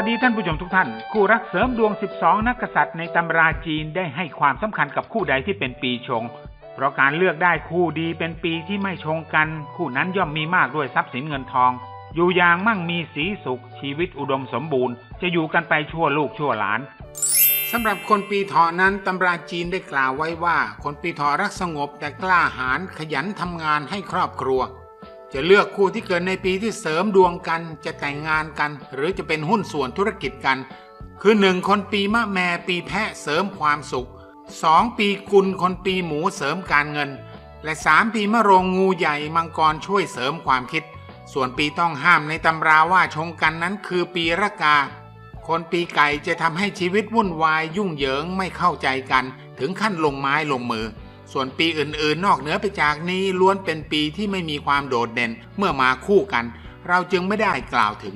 วัสดีท่านผู้ชมทุกท่าน คู่รักเสริมดวง 12 นักกษัตริย์ในตำราจีนได้ให้ความสำคัญกับคู่ใดที่เป็นปีชง เพราะการเลือกได้คู่ดีเป็นปีที่ไม่ชงกัน คู่นั้นย่อมมีมากด้วยทรัพย์สินเงินทอง อยู่อย่างมั่งมีสีสุข ชีวิตอุดมสมบูรณ์ จะอยู่กันไปชั่วลูกชั่วหลานสำหรับคนปีเถาะนั้นตำราจีนได้กล่าวไว้ว่า คนปีเถาะรักสงบแต่กล้าหาญขยันทำงานให้ครอบครัว จะเลือกคู่ที่เกิดในปีที่เสริมดวงกัน จะแต่งงานกัน หรือจะเป็นหุ้นส่วนธุรกิจกัน คือหนึ่งคนปีมะแมปีแพะเสริมความสุขสองปีกุลคนปีหมูเสริมการเงิน และสามปีมะโรงงูใหญ่มังกรช่วยเสริมความคิด ส่วนปีต้องห้ามในตำราว่าชงกันนั้นคือปีระกา คนปีไก่จะทำให้ชีวิตวุ่นวายยุ่งเหยิงไม่เข้าใจกัน ถึงขั้นลงไม้ลงมือ ส่วนปีอื่นๆ นอกเหนือไปจากนี้ล้วนเป็นปีที่ไม่มีความโดดเด่นเมื่อมาคู่กัน เราจึงไม่ได้กล่าวถึง